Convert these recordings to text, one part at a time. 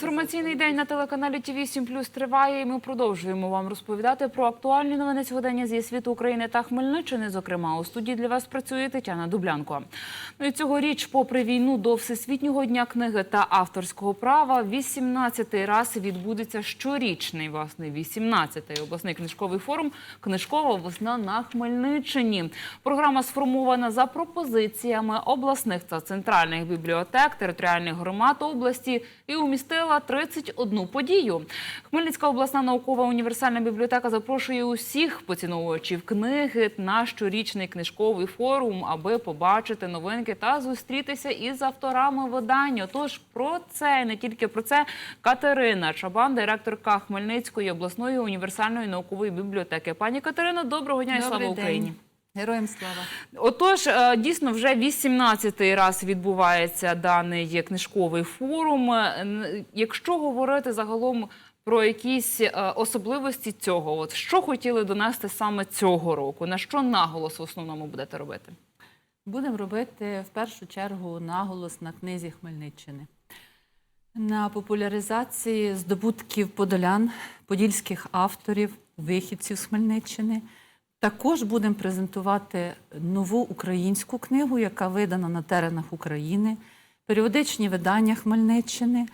Інформаційний день на телеканалі ТВ 7 Плюс триває. і Ми продовжуємо вам розповідати про актуальні новини сьогодення зі світу України та Хмельниччини. Зокрема, у студії для вас працює Тетяна Дублянко. Ну і цьогоріч, попри війну до Всесвітнього дня книги та авторського права, 18-й раз відбудеться щорічний власне 18-й обласний книжковий форум Книжкова весна на Хмельниччині. Програма сформована за пропозиціями обласних та центральних бібліотек, територіальних громад області і умістила 31 подію. Хмельницька обласна наукова універсальна бібліотека запрошує усіх поціновувачів книги на щорічний книжковий форум, аби побачити новинки та зустрітися із авторами видання. Тож про це і не тільки про це Катерина Чабан, директорка Хмельницької обласної універсальної наукової бібліотеки. Пані Катерино, доброго дня і слава. Україні. Героям слава. Отож, е, дійсно, вже 18-й раз відбувається даний книжковий форум. Е, Якщо говорити загалом про якісь е, особливості цього, от що хотіли донести саме цього року? На що наголос в основному будете робити? Будемо робити в першу чергу наголос на книзі Хмельниччини. На популяризації здобутків подолян, подільських авторів, вихідців з Хмельниччини. Також будемо презентувати нову українську книгу, яка видана на теренах України, періодичні видання Хмельниччини.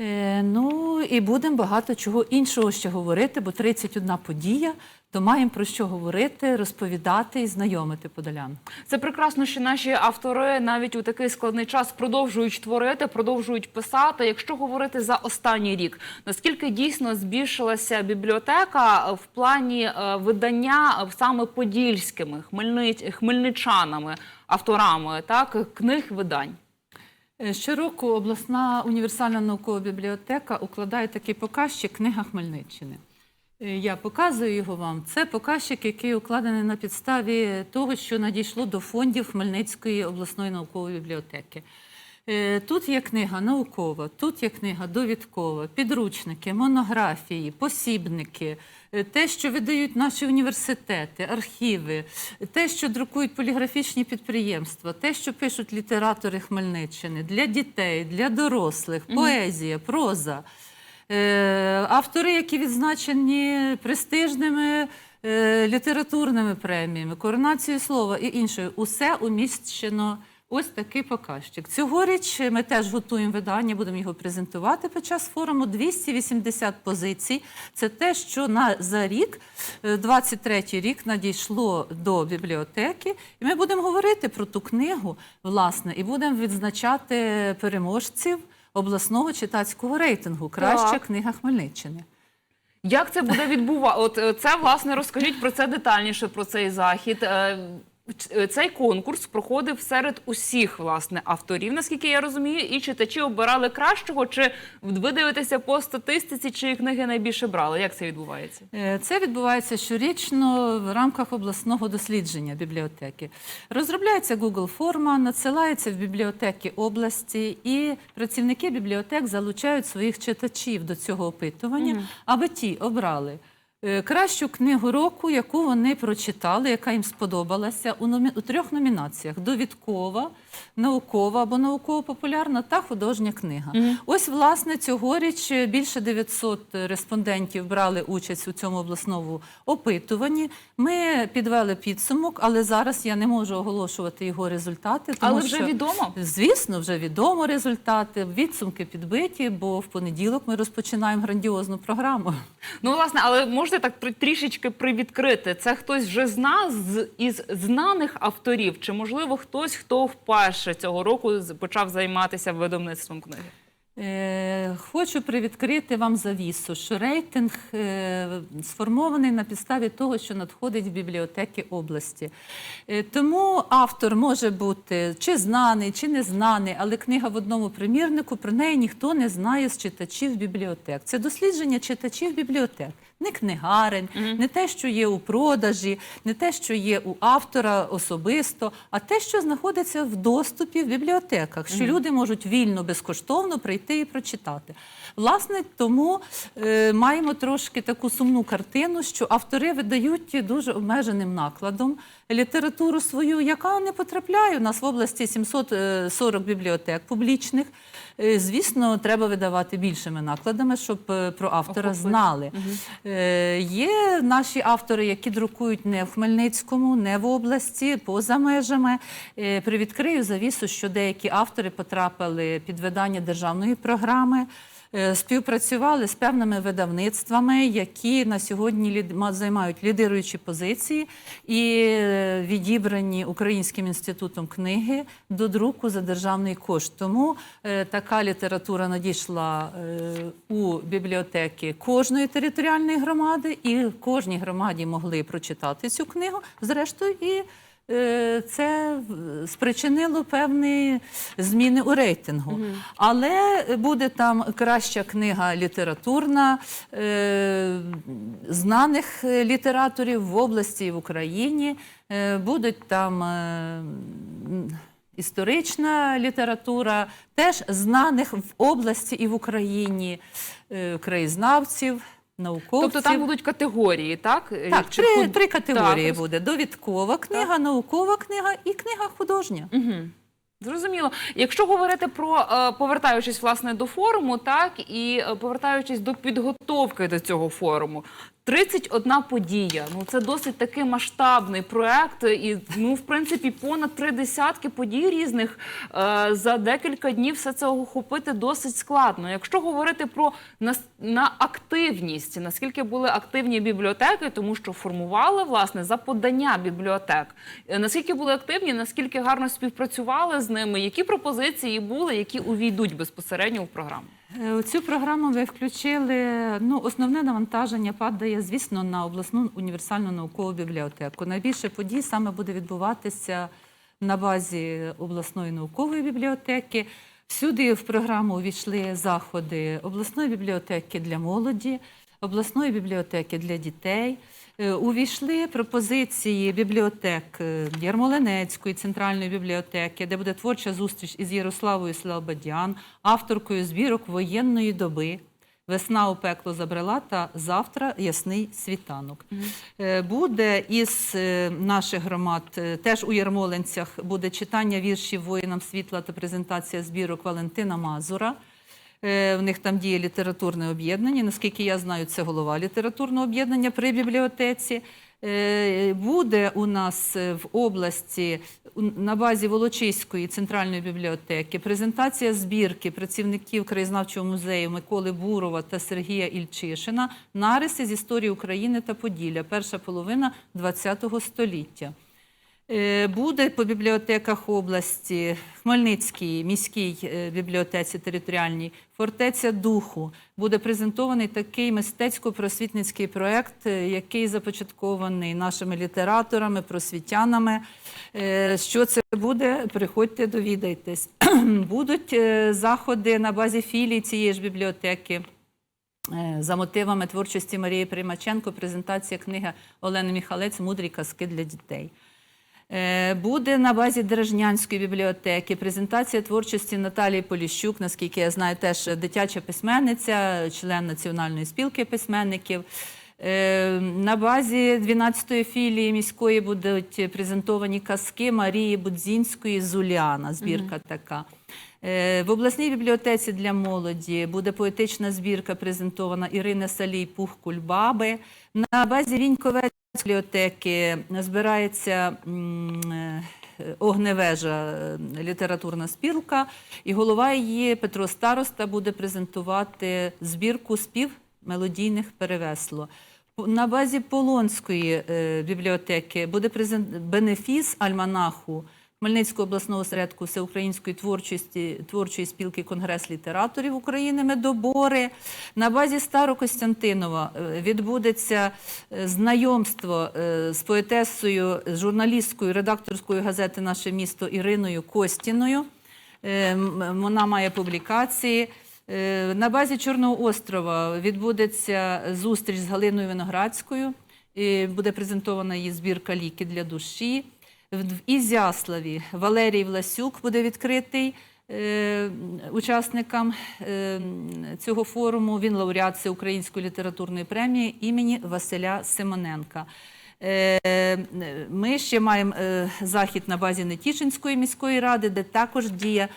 Е, Ну і будемо багато чого іншого ще говорити, бо 31 подія, то маємо про що говорити, розповідати і знайомити подолян. Це прекрасно, що наші автори навіть у такий складний час продовжують творити, продовжують писати. Якщо говорити за останній рік, наскільки дійсно збільшилася бібліотека в плані е, видання саме подільськими хмельничанами, авторами так книг видань? Е, Щороку обласна універсальна наукова бібліотека укладає такий показчик Книга Хмельниччини. Е, Я показую його вам. Це показчик, який укладений на підставі того, що надійшло до фондів Хмельницької обласної наукової бібліотеки. Е, Тут є книга наукова, тут є книга довідкова, підручники, монографії, посібники, е, те, що видають наші університети, архіви, те, що друкують поліграфічні підприємства, те, що пишуть літератори Хмельниччини для дітей, для дорослих, поезія, проза. Е, Автори, які відзначені престижними е, літературними преміями, коронацією слова і іншою, усе уміщено. Ось такий показчик. Цьогоріч ми теж готуємо видання, будемо його презентувати під час форуму. 280 позицій. Це те, що на за рік, е, 23-й рік, надійшло до бібліотеки. І ми будемо говорити про ту книгу, власне, і будемо відзначати переможців обласного читацького рейтингу. Краща Так. книга Хмельниччини. Як це буде відбувати? От е, це власне розкажіть про це детальніше про цей захід. Е, е, Цей конкурс проходив серед усіх власне авторів, наскільки я розумію, і читачі обирали кращого. Чи ви дивитеся по статистиці, чиї книги найбільше брали? Як це відбувається? Е, Це відбувається щорічно в рамках обласного дослідження бібліотеки. Розробляється Google форма, надсилається в бібліотеки області, і працівники бібліотек залучають своїх читачів до цього опитування, аби ті обрали. Е, Кращу книгу року, яку вони прочитали, яка їм сподобалася у, номі... у трьох номінаціях: довідкова, наукова або науково-популярна та художня книга. Ось, власне, цьогоріч більше 900 респондентів брали участь у цьому обласному опитуванні. Ми підвели підсумок, але зараз я не можу оголошувати його результати. Тому Але вже що, відомо? Звісно, вже відомо результати. Відсумки підбиті, бо в понеділок ми розпочинаємо грандіозну програму. Ну, власне, але можете так трішечки привідкрити. Це хтось вже з із знаних авторів, чи можливо хтось, хто вперше цього року почав займатися видавництвом книги? Е, Хочу привідкрити вам завісу, що рейтинг е, сформований на підставі того, що надходить в бібліотеки області. Е, Тому автор може бути чи знаний, чи не знаний, але книга в одному примірнику про неї ніхто не знає з читачів бібліотек. Це дослідження читачів бібліотек. Не книгарень, не те, що є у продажі, не те, що є у автора особисто, а те, що знаходиться в доступі в бібліотеках, що люди можуть вільно, безкоштовно прийти і прочитати. Власне, тому е, маємо трошки таку сумну картину, що автори видають дуже обмеженим накладом літературу свою, яка не потрапляє. У нас в області 740 бібліотек публічних. Е, Звісно, треба видавати більшими накладами, щоб е, про автора Охопити. знали. Е, Є наші автори, які друкують не в Хмельницькому, не в області, поза межами. Е, Привідкрию завісу, що деякі автори потрапили під видання державної програми. Е, Співпрацювали з певними видавництвами, які на сьогодні займають лідируючі позиції і е, відібрані Українським інститутом книги до друку за державний кошт. Тому е, така література надійшла у бібліотеки кожної територіальної громади, і кожній громаді могли прочитати цю книгу. Зрештою, і це спричинило певні зміни у рейтингу. Але буде там краща книга літературна е, знаних е, літераторів в області і в Україні. Е, Будуть там. е, Історична література теж знаних в області і в Україні е, краєзнавців, науковців. Тобто там будуть категорії, так? Так, Чи три, худ- три категорії Так, буде: довідкова книга, наукова книга і книга художня. Угу. Зрозуміло. Якщо говорити про е, повертаючись власне до форуму, так і е, повертаючись до підготовки до цього форуму. 31 подія. Ну це досить такий масштабний проект, і ну, в принципі, понад три десятки подій різних е, за декілька днів все це охопити досить складно. Якщо говорити про нас- на активність, наскільки були активні бібліотеки, тому що формували власне за подання бібліотек. Е, Наскільки були активні, наскільки гарно співпрацювали з ними, які пропозиції були, які увійдуть безпосередньо в програму? Е, У цю програму ви включили. Ну, основне навантаження падає, звісно, на обласну універсальну наукову бібліотеку. Найбільше подій саме буде відбуватися на базі обласної наукової бібліотеки. Всюди в програму увійшли заходи обласної бібліотеки для молоді, обласної бібліотеки для дітей. Е, Увійшли пропозиції бібліотек е, Ярмолинецької центральної бібліотеки, де буде творча зустріч із Ярославою Слободян, авторкою збірок воєнної доби. Весна у пекло забрела та завтра ясний світанок. Е, Буде із наших громад теж у Ярмолинцях буде читання віршів воїнам світла та презентація збірок Валентина Мазура. Е, В них там діє літературне об'єднання. Наскільки я знаю, це голова літературного об'єднання при бібліотеці. Е, Буде у нас е, в області на базі Волочиської центральної бібліотеки презентація збірки працівників краєзнавчого музею Миколи Бурова та Сергія Ільчишина нариси з історії України та Поділля, перша половина ХХ століття. Е, Буде по бібліотеках області, Хмельницькій міській е, бібліотеці територіальній, фортеця духу. Буде презентований такий мистецько-просвітницький проект, е, який започаткований нашими літераторами, просвітянами. Що це буде? Приходьте, довідайтесь. Будуть заходи на базі філії цієї ж бібліотеки. За мотивами творчості Марії Примаченко презентація книги Олени Міхалець Мудрі казки для дітей. Е, Буде на базі Дережнянської бібліотеки презентація творчості Наталії Поліщук, наскільки я знаю, теж дитяча письменниця, член Національної спілки письменників. Е, На базі 12-ї філії міської будуть презентовані казки Марії Будзінської Зуліана. Збірка така. Е, В обласній бібліотеці для молоді буде поетична збірка презентована Ірина Салій Пух Кульбаби. На базі Віньковецької бібліотеки збирається е, Огневежа літературна спілка, і голова її Петро Староста буде презентувати збірку спів мелодійних перевесло. На базі Полонської е, бібліотеки буде презент... бенефіс альманаху Хмельницького обласного осередку Всеукраїнської творчості, творчої спілки Конгрес літераторів України Медобори. На базі Старокостянтинова е, відбудеться е, знайомство з поетесою, журналісткою, редакторською газети Наше місто Іриною Костіною. Вона має публікації. Е, На базі Чорного острова відбудеться зустріч з Галиною Виноградською. Буде презентована її збірка ліки для душі. В Ізяславі Валерій Власюк буде відкритий е, учасникам е, цього форуму. Він лауреат Всеукраїнської літературної премії імені Василя Симоненка. Ми ще маємо захід на базі Нетішинської міської ради, де також діє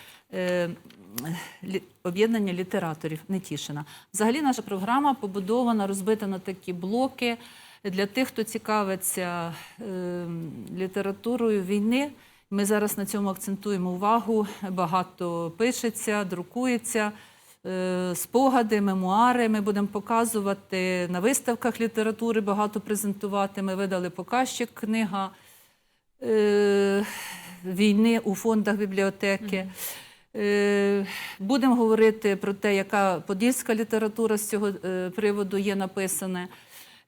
об'єднання літераторів Нетішина. Взагалі наша програма побудована, розбита на такі блоки для тих, хто цікавиться е, літературою війни. Ми зараз на цьому акцентуємо увагу. Багато пишеться, друкується. е, Спогади, мемуари ми будемо показувати на виставках літератури, багато презентувати. Ми видали показчик книга е, війни у фондах бібліотеки. Е, Будемо говорити про те, яка подільська література з цього е, приводу є написана.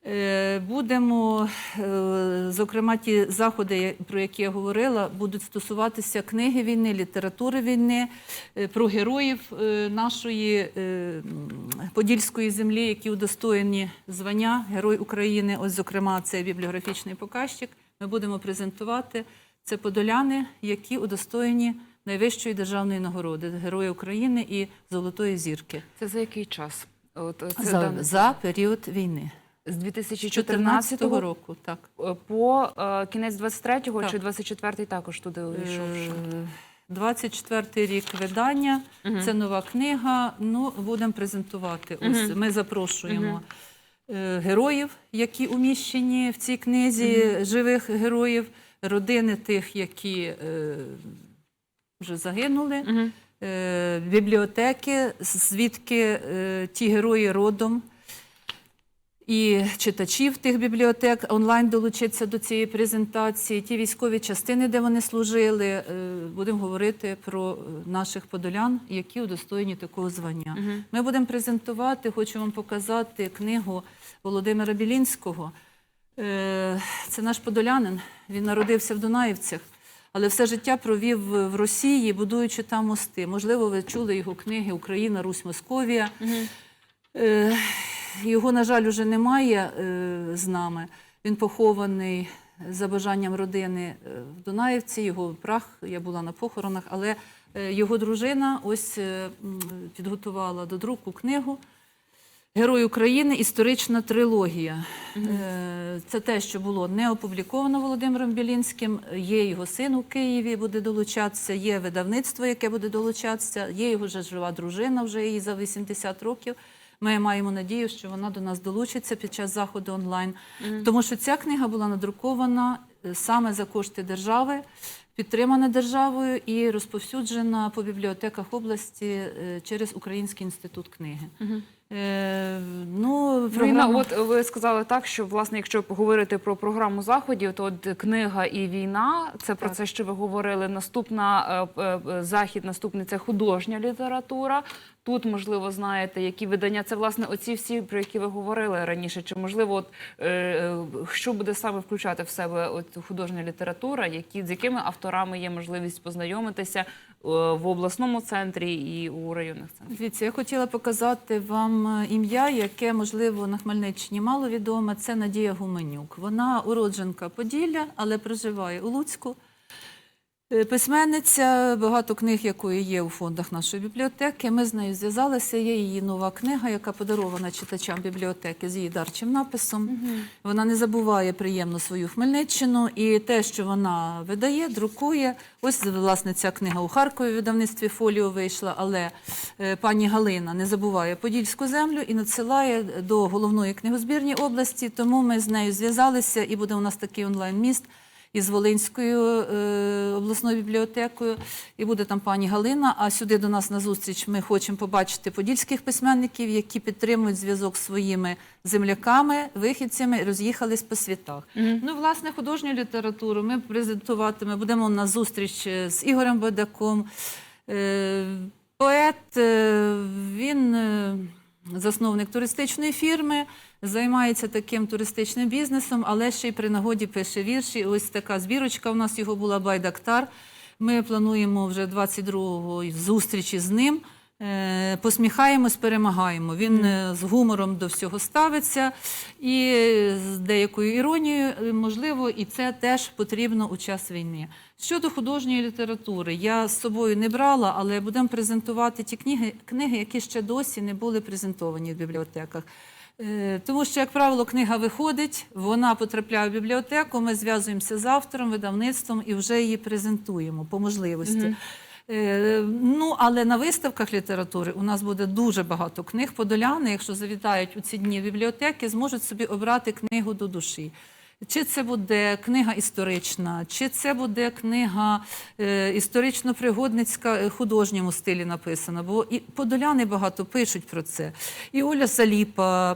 Е, Будемо, е, зокрема, ті заходи, про які я говорила, будуть стосуватися книги війни, літератури війни, е, про героїв е, нашої е, подільської землі, які удостоєні звання Герой України. Ось, зокрема, це бібліографічний показчик. Ми будемо презентувати. Це подоляни, які удостоєні найвищої державної нагороди Героя України і Золотої зірки Це за який час? От це за, там за період війни. з 2014 2014 року так. по е, кінець 23-го чи 24-й також туди увійшов? Е, 24 рік видання, це нова книга. Ну, будемо презентувати. Ось ми запрошуємо е, героїв, які уміщені в цій книзі, живих героїв, родини тих, які е, вже загинули, е, бібліотеки, звідки е, ті герої родом. І читачів тих бібліотек онлайн долучиться до цієї презентації. Ті військові частини, де вони служили. Е, Будемо говорити про наших подолян, які удостоєні такого звання. Ми будемо презентувати, хочу вам показати книгу Володимира Білінського. Це наш подолянин. Він народився в Дунаївцях, але все життя провів в Росії, будуючи там мости. Можливо, ви чули його книги Україна, Русь, Московія. Е, Його, на жаль, уже немає е, з нами. Він похований за бажанням родини е, в Дунаївці. Його прах, я була на похоронах, але його дружина ось підготувала до друку книгу Герой України історична трилогія. Е, Це те, що було не опубліковано Володимиром Білінським. Є його син у Києві, буде долучатися, є видавництво, яке буде долучатися, є його вже жива дружина, вже їй за 80 років. Ми маємо надію, що вона до нас долучиться під час заходу онлайн, тому що ця книга була надрукована е, саме за кошти держави, підтримана державою і розповсюджена по бібліотеках області е, через Український інститут книги. Е, ну, Ну, програма... Війна, от ви сказали так, що власне, якщо поговорити про програму заходів, то от книга і війна це про Так. це, що ви говорили. Наступна е, е, захід, наступний це художня література. Тут можливо знаєте, які видання це власне оці всі, про які ви говорили раніше. Чи можливо, от е, е, що буде саме включати в себе от художня література, які з якими авторами є можливість познайомитися е, в обласному центрі і у районних центрах? Дивіться, я хотіла показати вам е, ім'я, яке, можливо, на Хмельниччині мало відоме. Це Надія Гуменюк. Вона уродженка Поділля, але проживає у Луцьку. Е, Письменниця, багато книг, якої є у фондах нашої бібліотеки. Ми з нею зв'язалися. Є її нова книга, яка подарована читачам бібліотеки з її дарчим написом. Вона не забуває приємно свою Хмельниччину і те, що вона видає, друкує. Ось власне ця книга у Харкові в видавництві фоліо вийшла. Але е, пані Галина не забуває подільську землю і надсилає до головної книгозбірні області. Тому ми з нею зв'язалися, і буде у нас такий онлайн-міст із Волинською е, обласною бібліотекою, і буде там пані Галина. А сюди до нас на зустріч ми хочемо побачити подільських письменників, які підтримують зв'язок з своїми земляками, вихідцями, роз'їхались по світах. Ну, власне, художню літературу ми презентуватиме. Будемо на зустріч е, з Ігорем Бедаком. Е, Поет, він засновник туристичної фірми, займається таким туристичним бізнесом, але ще й при нагоді пише вірші. Ось така збірочка у нас його була Байдактар. Ми плануємо вже 22-го зустрічі з ним. Е, Посміхаємось, перемагаємо. Він е, з гумором до всього ставиться і е, з деякою іронією, можливо, і це теж потрібно у час війни. Щодо художньої літератури, я з собою не брала, але будемо презентувати ті книги, книги, які ще досі не були презентовані в бібліотеках. Е, Тому що, як правило, книга виходить, вона потрапляє в бібліотеку, ми зв'язуємося з автором, видавництвом і вже її презентуємо по можливості. Е, Ну, але на виставках літератури у нас буде дуже багато книг. Подоляни, якщо завітають у ці дні в бібліотеки, зможуть собі обрати книгу до душі. Чи це буде книга історична, чи це буде книга е, історично-пригодницька е, художньому стилі написана, бо і подоляни багато пишуть про це. І Оля Саліпа, е,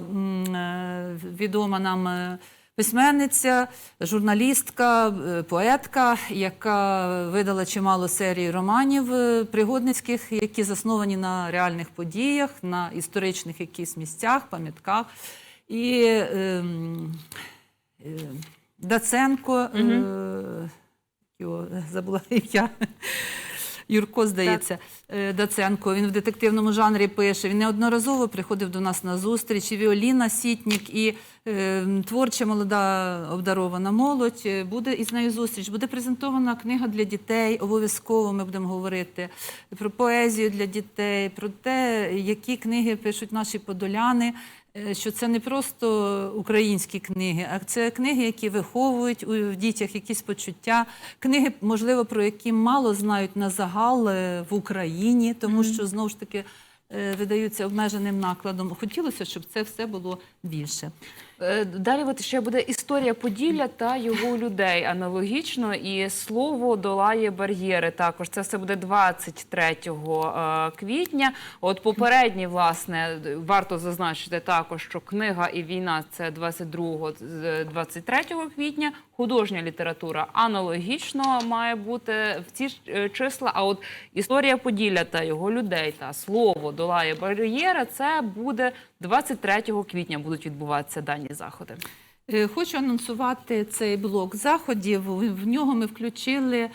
відома нам е, письменниця, журналістка, е, поетка, яка видала чимало серій романів пригодницьких, які засновані на реальних подіях, на історичних якихось місцях, пам'ятках. І е, Даценко, е, його, забула ім'я. Юрко, здається, е, Даценко. Він в детективному жанрі пише. Він неодноразово приходив до нас на зустріч. І Віоліна Сітнік, і е, творча молода обдарована молодь. Е, Буде із нею зустріч. Буде презентована книга для дітей. Обов'язково ми будемо говорити про поезію для дітей, про те, які книги пишуть наші подоляни. Е, Що це не просто українські книги, а це книги, які виховують у в дітях якісь почуття. Книги, можливо, про які мало знають на загал е, в Україні, тому що знову ж таки е, видаються обмеженим накладом. Хотілося, щоб це все було більше. Е, Далі от ще буде історія Поділля та його людей аналогічно, і слово долає бар'єри. Також це все буде 23 е, квітня. От попередній, власне, варто зазначити також, що книга і війна це 22 з 23 квітня. Художня література аналогічно має бути в ці ж, е, числа. А от історія Поділля та його людей та слово долає бар'єри. Це буде 23 квітня. Будуть відбуватися дані заходи. Е, Хочу анонсувати цей блок заходів. В нього ми включили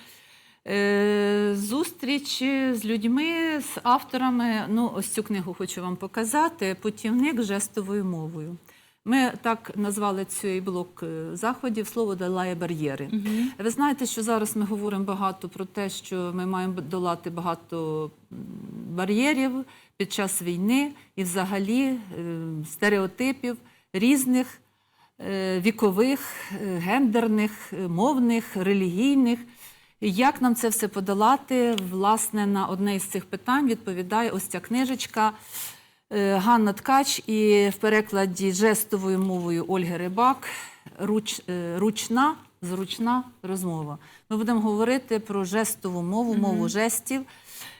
е, зустрічі з людьми, з авторами. Ну, ось цю книгу хочу вам показати. Путівник жестовою мовою. Ми так назвали цей блок е, заходів слово долає бар'єри. Ви знаєте, що зараз ми говоримо багато про те, що ми маємо долати багато бар'єрів під час війни і взагалі стереотипів різних е, вікових, е, гендерних, е, мовних, релігійних. Як нам це все подолати? Власне, на одне із цих питань відповідає ось ця книжечка Ганна Ткач і в перекладі жестовою мовою Ольги Рибак руч, ручна, зручна розмова. Ми будемо говорити про жестову мову, мову жестів.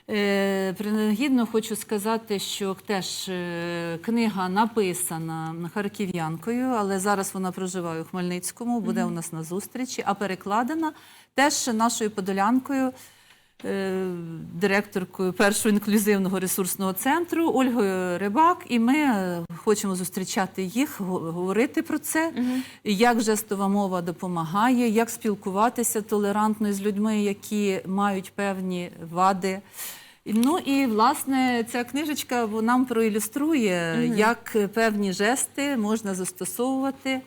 Е, Принагідно хочу сказати, що теж е, книга написана харків'янкою, але зараз вона проживає у Хмельницькому, буде у нас на зустрічі, а перекладена теж нашою подолянкою, директоркою першого інклюзивного ресурсного центру Ольгою Рибак. І ми е, хочемо зустрічати їх, говорити про це, як жестова мова допомагає, як спілкуватися толерантно з людьми, які мають певні вади. Ну і власне ця книжечка нам проілюструє, як певні жести можна застосовувати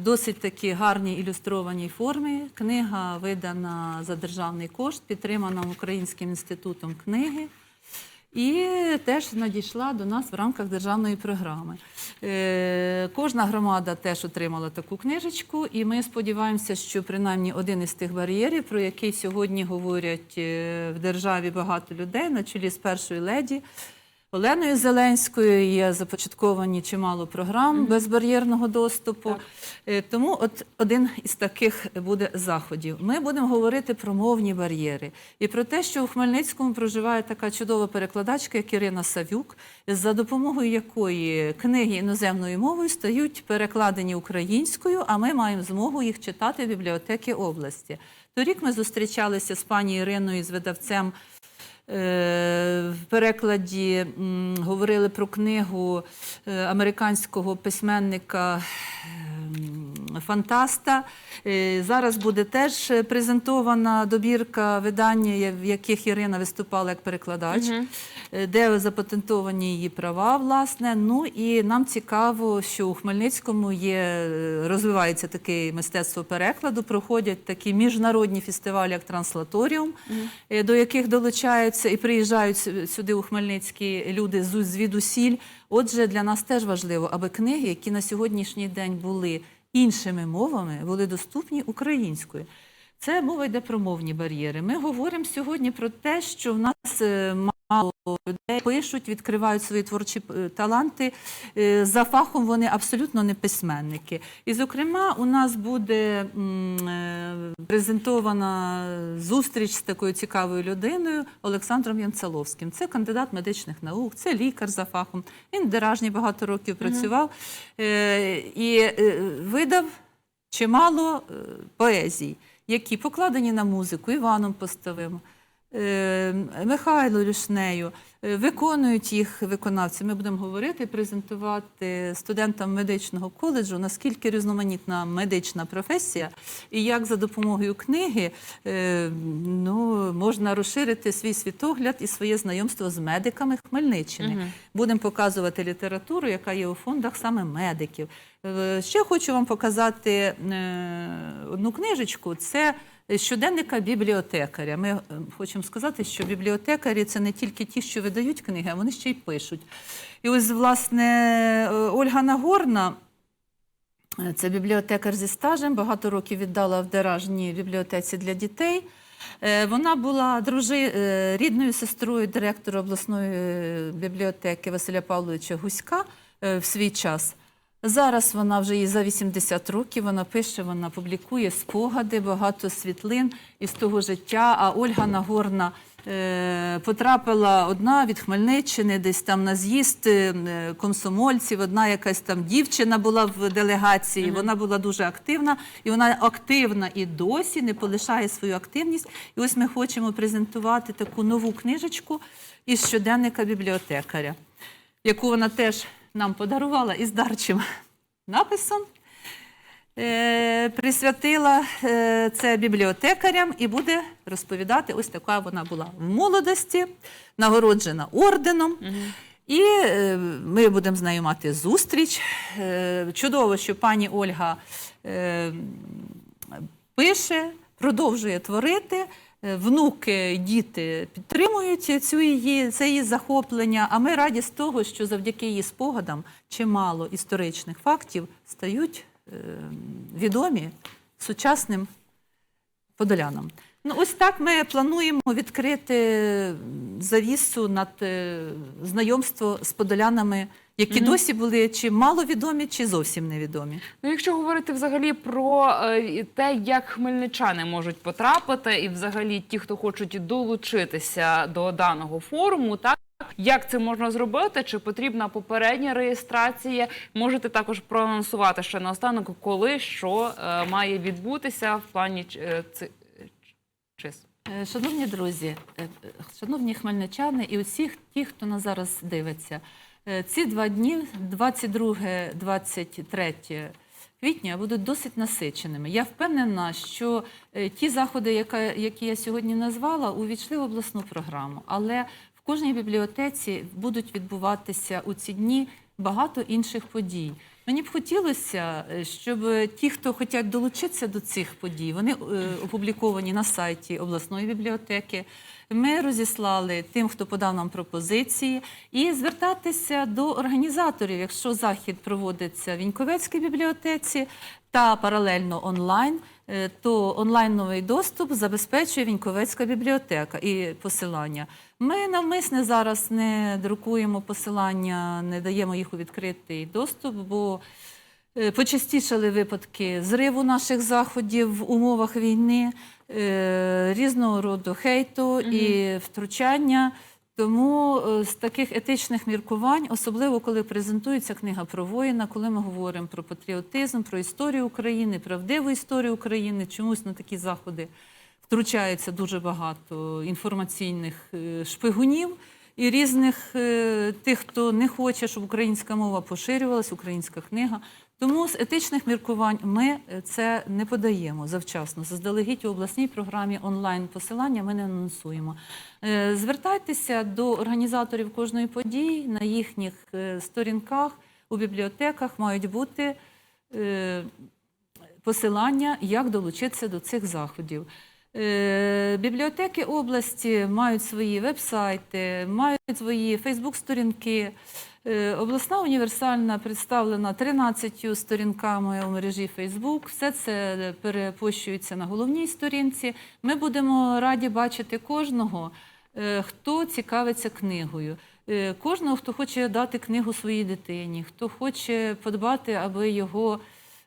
досить такі гарній ілюстрованій формі. Книга видана за державний кошт, підтримана Українським інститутом книги. І теж надійшла до нас в рамках державної програми. Е, кожна громада теж отримала таку книжечку, і ми сподіваємося, що принаймні один із тих бар'єрів, про який сьогодні говорять е, в державі багато людей, на чолі з першою леді Оленою Зеленською, є започатковані чимало програм безбар'єрного доступу. Е, Тому от один із таких буде заходів. Ми будемо говорити про мовні бар'єри і про те, що у Хмельницькому проживає така чудова перекладачка, як Ірина Савюк, за допомогою якої книги іноземною мовою стають перекладені українською, а ми маємо змогу їх читати в бібліотеки області. Торік ми зустрічалися з пані Іриною з видавцем. Е, В перекладі говорили про книгу е, американського письменника фантаста. Е, Зараз буде теж е, презентована добірка видання, в яких Ірина виступала як перекладач, е, де запатентовані її права, власне. Ну і нам цікаво, що у Хмельницькому є, розвивається таке мистецтво перекладу, проходять такі міжнародні фестивалі, як Транслаторіум, до яких долучаються і приїжджають сюди у Хмельницькі люди звідусіль. Отже, для нас теж важливо, аби книги, які на сьогоднішній день були іншими мовами, були доступні українською. Це мова йде про мовні бар'єри. Ми говоримо сьогодні про те, що в нас е, мало людей пишуть, відкривають свої творчі е, таланти. Е, За фахом вони абсолютно не письменники. І, зокрема, у нас буде е, презентована зустріч з такою цікавою людиною Олександром Янцаловським. Це кандидат медичних наук, це лікар за фахом. Він в Деражні багато років працював і видав чимало поезій, які покладені на музику Іваном Постовим, Михайло Люшнею. Е, Виконують їх виконавці. Ми будемо говорити, презентувати студентам медичного коледжу, наскільки різноманітна медична професія, і як за допомогою книги е, ну, можна розширити свій світогляд і своє знайомство з медиками Хмельниччини. Будемо показувати літературу, яка є у фондах саме медиків. Е, Ще хочу вам показати е, одну книжечку. Це щоденника бібліотекаря. Ми е, хочемо сказати, що бібліотекарі це не тільки ті, що видають книги, а вони ще й пишуть. І ось, власне, е, Ольга Нагорна. е, Це бібліотекар зі стажем, багато років віддала в Деражній бібліотеці для дітей. Вона була дружи... рідною сестрою директора обласної бібліотеки Василя Павловича Гуська в свій час. Зараз вона вже їй за 80 років, вона пише, вона публікує спогади, багато світлин із того життя. А Ольга Нагорна е, потрапила одна від Хмельниччини, десь там на з'їзд е, комсомольців. Одна якась там дівчина була в делегації. Вона була дуже активна, і вона активна і досі не полишає свою активність. І ось ми хочемо презентувати таку нову книжечку із щоденника бібліотекаря, яку вона теж нам подарувала із дарчим написом. Е, присвятила е, це бібліотекарям і буде розповідати. Ось така вона була в молодості, нагороджена орденом. І е, ми будемо з нею мати зустріч. Чудово, що пані Ольга пише, продовжує творити. Е, Внуки, діти підтримують цю її, це її захоплення. А ми раді з того, що завдяки її спогадам чимало історичних фактів стають е, відомі сучасним подолянам. Ну, ось так ми плануємо відкрити завісу над е, знайомство з подолянами, які досі були чи маловідомі, чи зовсім невідомі. Ну, якщо говорити взагалі про е, те, як хмельничани можуть потрапити, і взагалі ті, хто хочуть долучитися до даного форуму, так як це можна зробити? Чи потрібна попередня реєстрація? Можете також проанонсувати ще наостанок, коли що е, має відбутися в плані е, ци- чис. Е, Шановні друзі, е, е, шановні хмельничани і усіх ті, хто нас зараз дивиться, ці два дні, 22-23 квітня, будуть досить насиченими. Я впевнена, що е, ті заходи, які я сьогодні назвала, увійшли в обласну програму. Але в кожній бібліотеці будуть відбуватися у ці дні багато інших подій. Мені б хотілося, е, щоб ті, хто хочуть долучитися до цих подій, вони е, опубліковані на сайті обласної бібліотеки. Ми розіслали тим, хто подав нам пропозиції, і звертатися до організаторів, якщо захід проводиться в Віньковецькій бібліотеці та паралельно онлайн, то онлайновий доступ забезпечує Віньковецька бібліотека і посилання. Ми навмисне зараз не друкуємо посилання, не даємо їх у відкритий доступ, бо е, почастішали випадки зриву наших заходів в умовах війни, е, різного роду хейту і втручання. Тому е, з таких етичних міркувань, особливо коли презентується книга про воїна, коли ми говоримо про патріотизм, про історію України, правдиву історію України, чомусь на такі заходи втручається дуже багато інформаційних е, шпигунів, і різних е, тих, хто не хоче, щоб українська мова поширювалась, українська книга. Тому з етичних міркувань ми е, це не подаємо завчасно. Заздалегідь у обласній програмі онлайн посилання ми не анонсуємо. Е, Звертайтеся до організаторів кожної події на їхніх е, сторінках у бібліотеках мають бути посилання, як долучитися до цих заходів. Бібліотеки області мають свої веб-сайти, мають свої Фейсбук-сторінки. Е, Обласна універсальна представлена 13 сторінками у мережі Фейсбук. Все це перепощується на головній сторінці. Ми будемо раді бачити кожного, е, хто цікавиться книгою. Е, Кожного, хто хоче дати книгу своїй дитині, хто хоче подбати, аби його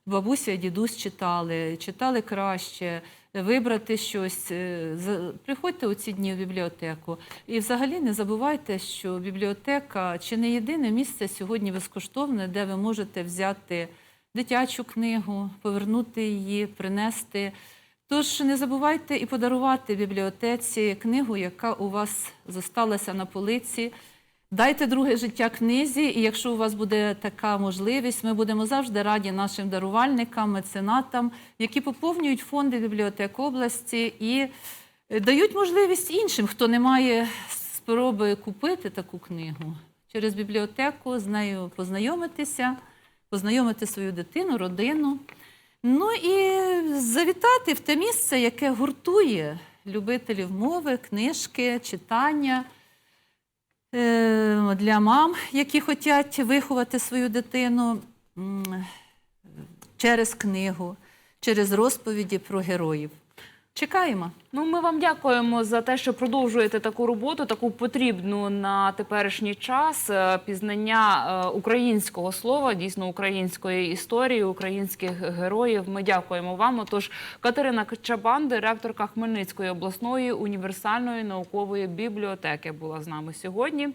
бабуся і дідусь читали, читали краще, вибрати щось. е, Приходьте у ці дні в бібліотеку. І взагалі не забувайте, що бібліотека чи не єдине місце сьогодні безкоштовне, де ви можете взяти дитячу книгу, повернути її, принести. Тож не забувайте і подарувати бібліотеці книгу, яка у вас зосталася на полиці. Дайте друге життя книзі, і якщо у вас буде така можливість, ми будемо завжди раді нашим дарувальникам, меценатам, які поповнюють фонди бібліотек області і е, дають можливість іншим, хто не має спроби купити таку книгу, через бібліотеку з нею познайомитися, познайомити свою дитину, родину. Ну і завітати в те місце, яке гуртує любителів мови, книжки, читання для мам, які хочуть виховати свою дитину через книгу, через розповіді про героїв. Чекаємо. Ну, ми вам дякуємо за те, що продовжуєте таку роботу, таку потрібну на теперішній час е, пізнання е, українського слова, дійсно української історії, українських героїв. Ми дякуємо вам. Отож, Катерина Чабан, директорка Хмельницької обласної універсальної наукової бібліотеки, була з нами сьогодні.